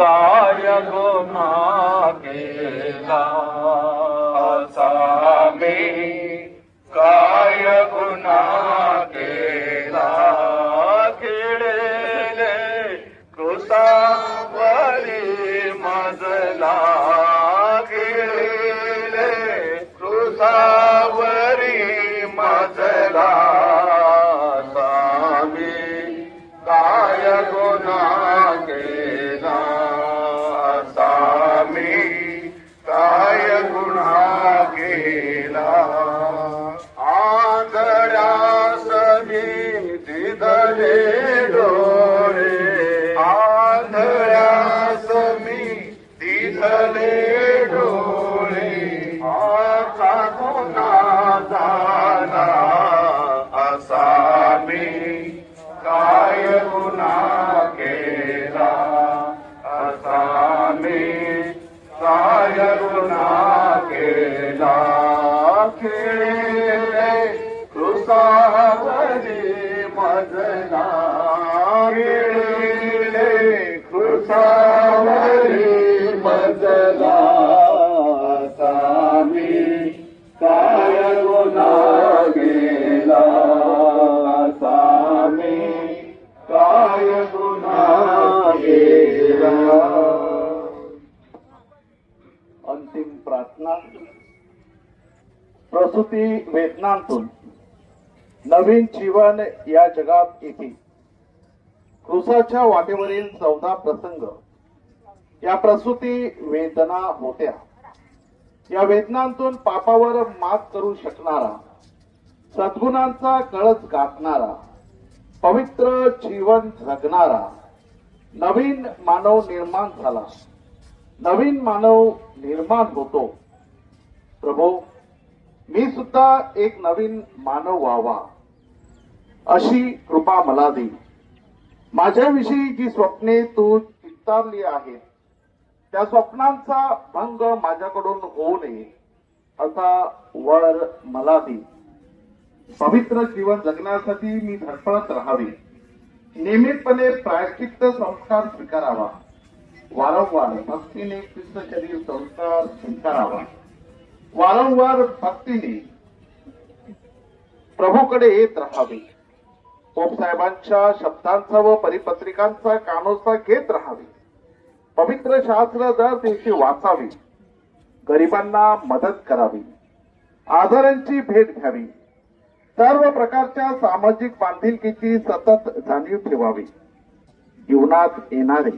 काय गुन्हा केला असा मी काय गुन्हा केला खेळले कृसावरी मजला। खेळले कृसावरी मजला। स्वामी काय गुन्हा केला स्वामी काय गुन्हा केला आंधळ्यास मी दिदले डोळे आंधळ्यास अंतिम प्रार्थना. प्रसूती वेदनांतून नवीन जीवन या जगात येते. क्रुसाच्या वाटेवरील चौदा प्रसंग या प्रसूती वेदना होत्या. या वेदनांतून पापावर मात करू शकणारा सद्गुणांचा कळस गाठणारा पवित्र जीवन जगणारा नवीन मानव निर्माण झाला. नवीन मानव निर्माण होतो. प्रभू मी सुद्धा एक नवीन मानव व्हावा. अशी कृपा मला दे. माझ्याविषयी जी स्वप्ने तू चित्तारली आहेत त्या स्वप्नांचा भंग माझ्याकडून होऊ नये असा वर मला दे. पवित्र जीवन जगण्यासाठी मी धडपडत राहावे. नियमितपणे प्रायश्चित्त संस्कार स्वीकारावा. वारंवार भक्तीने कृष्णचरी शरीर संस्कार स्वीकारावा. वारंवार भक्तीने प्रभूकडे येत राहावे. पोप साहेबांच्या शब्दांचा व परिपत्रिकांचा कानोसा घेत राहावे. पवित्र शास्त्र दर दिवशी वाचावे गरिबांना मदत करावी आजारांची भेट घ्यावी. सर्व प्रकारच्या सामाजिक बांधिलकीची सतत जाणीव ठेवावी. जीवनात येणारे